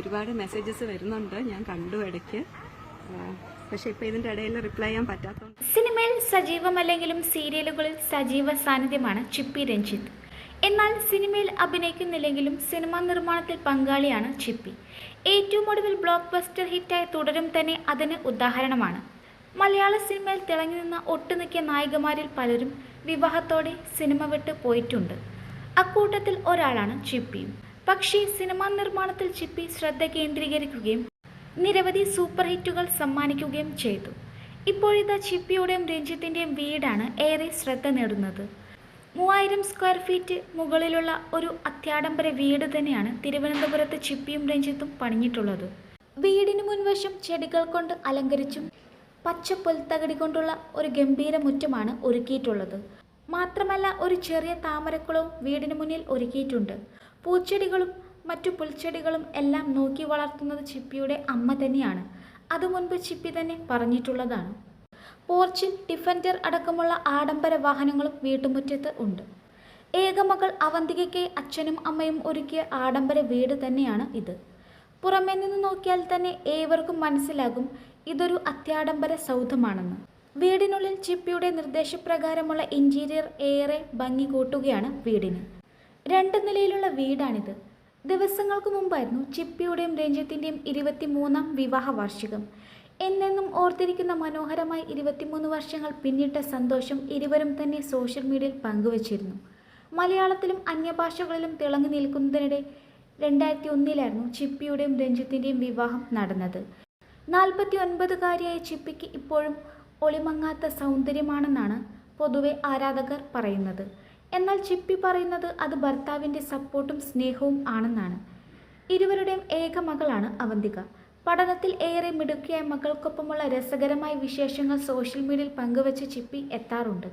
ഒരുപാട് മെസ്സേജസ് വരുന്നുണ്ട്. ഞാൻ കണ്ടു ഇടയ്ക്ക്. പക്ഷെ ഇപ്പൊ ഇതിന്റെ ഇടയിൽ റിപ്ലൈ ചെയ്യാൻ പറ്റാത്തതുകൊണ്ട് സിനിമയിൽ സജീവമല്ലെങ്കിലും സീരിയലുകളിൽ സജീവ സാന്നിധ്യമാണ് ചിപ്പി രഞ്ജിത്ത്. എന്നാൽ സിനിമയിൽ അഭിനയിക്കുന്നില്ലെങ്കിലും സിനിമാ നിർമ്മാണത്തിൽ പങ്കാളിയാണ് ചിപ്പി. ഏറ്റവും ഒടുവിൽ ബ്ലോക്ക് ബസ്റ്റർ ഹിറ്റായ തുടരും തന്നെ അതിന് ഉദാഹരണമാണ്. മലയാള സിനിമയിൽ തിളങ്ങി നിന്ന ഒട്ടുമിക്ക നായികമാരിൽ പലരും വിവാഹത്തോടെ സിനിമ വിട്ട് പോയിട്ടുണ്ട്. അക്കൂട്ടത്തിൽ ഒരാളാണ് ചിപ്പിയും. പക്ഷേ സിനിമാ നിർമ്മാണത്തിൽ ചിപ്പി ശ്രദ്ധ കേന്ദ്രീകരിക്കുകയും നിരവധി സൂപ്പർ ഹിറ്റുകൾ സമ്മാനിക്കുകയും ചെയ്തു. ഇപ്പോഴിതാ ചിപ്പിയുടെയും രഞ്ജിത്തിന്റെയും വീടാണ് ഏറെ ശ്രദ്ധ നേടുന്നത്. മൂവായിരം സ്ക്വയർ ഫീറ്റ് മുകളിലുള്ള ഒരു അത്യാഡംബര വീട് തന്നെയാണ് തിരുവനന്തപുരത്ത് ചിപ്പിയും രഞ്ജിത്തും പണിഞ്ഞിട്ടുള്ളത്. വീടിന് മുൻവശം ചെടികൾ കൊണ്ട് അലങ്കരിച്ചും പച്ച പുൽത്തകടി കൊണ്ടുള്ള ഒരു ഗംഭീര മുറ്റമാണ് ഒരുക്കിയിട്ടുള്ളത്. മാത്രമല്ല ഒരു ചെറിയ താമരക്കുളവും വീടിന് മുന്നിൽ ഒരുക്കിയിട്ടുണ്ട്. പൂച്ചെടികളും മറ്റു പുൽച്ചെടികളും എല്ലാം നോക്കി വളർത്തുന്നത് ചിപ്പിയുടെ അമ്മ തന്നെയാണ്. അത് മുൻപ് ചിപ്പി തന്നെ പറഞ്ഞിട്ടുള്ളതാണ്. പോർച്ചിൽ ഡിഫൻഡർ അടക്കമുള്ള ആഡംബര വാഹനങ്ങളും വീട്ടുമുറ്റത്ത് ഉണ്ട്. ഏകമകൾ അവന്തികയ്ക്ക് അച്ഛനും അമ്മയും ഒരുക്കിയ ആഡംബര വീട് തന്നെയാണ് ഇത്. പുറമേ നിന്ന് നോക്കിയാൽ തന്നെ ഏവർക്കും മനസ്സിലാകും ഇതൊരു അത്യാഡംബര സൗധമാണെന്ന്. വീടിനുള്ളിൽ ചിപ്പിയുടെ നിർദ്ദേശപ്രകാരമുള്ള ഇന്റീരിയർ ഏറെ ഭംഗി കൂട്ടുകയാണ് വീടിന്. രണ്ട് നിലയിലുള്ള വീടാണിത്. ദിവസങ്ങൾക്ക് മുമ്പായിരുന്നു ചിപ്പിയുടെയും രഞ്ജിത്തിന്റെയും ഇരുപത്തിമൂന്നാം വിവാഹ വാർഷികം. എന്നെന്നും ഓർത്തിരിക്കുന്ന മനോഹരമായി ഇരുപത്തിമൂന്ന് വർഷങ്ങൾ പിന്നിട്ട സന്തോഷം ഇരുവരും തന്നെ സോഷ്യൽ മീഡിയയിൽ പങ്കുവച്ചിരുന്നു. മലയാളത്തിലും അന്യഭാഷകളിലും തിളങ്ങി നിൽക്കുന്നതിനിടെ രണ്ടായിരത്തി ഒന്നിലായിരുന്നു ചിപ്പിയുടെയും രഞ്ജിത്തിന്റെയും വിവാഹം നടന്നത്. നാൽപ്പത്തി ഒൻപതുകാരിയായ ചിപ്പിക്ക് ഇപ്പോഴും ഒളിമങ്ങാത്ത സൗന്ദര്യമാണെന്നാണ് പൊതുവെ ആരാധകർ പറയുന്നത്. എന്നാൽ ചിപ്പി പറയുന്നത് അത് ഭർത്താവിന്റെ സപ്പോർട്ടും സ്നേഹവും ആണെന്നാണ്. ഇരുവരുടെയും ഏക മകളാണ് അവന്തിക. പഠനത്തിൽ ഏറെ മിടുക്കിയായ മകൾക്കൊപ്പമുള്ള രസകരമായ വിശേഷങ്ങൾ സോഷ്യൽ മീഡിയയിൽ പങ്കുവച്ച് ചിപ്പി എത്താറുണ്ട്.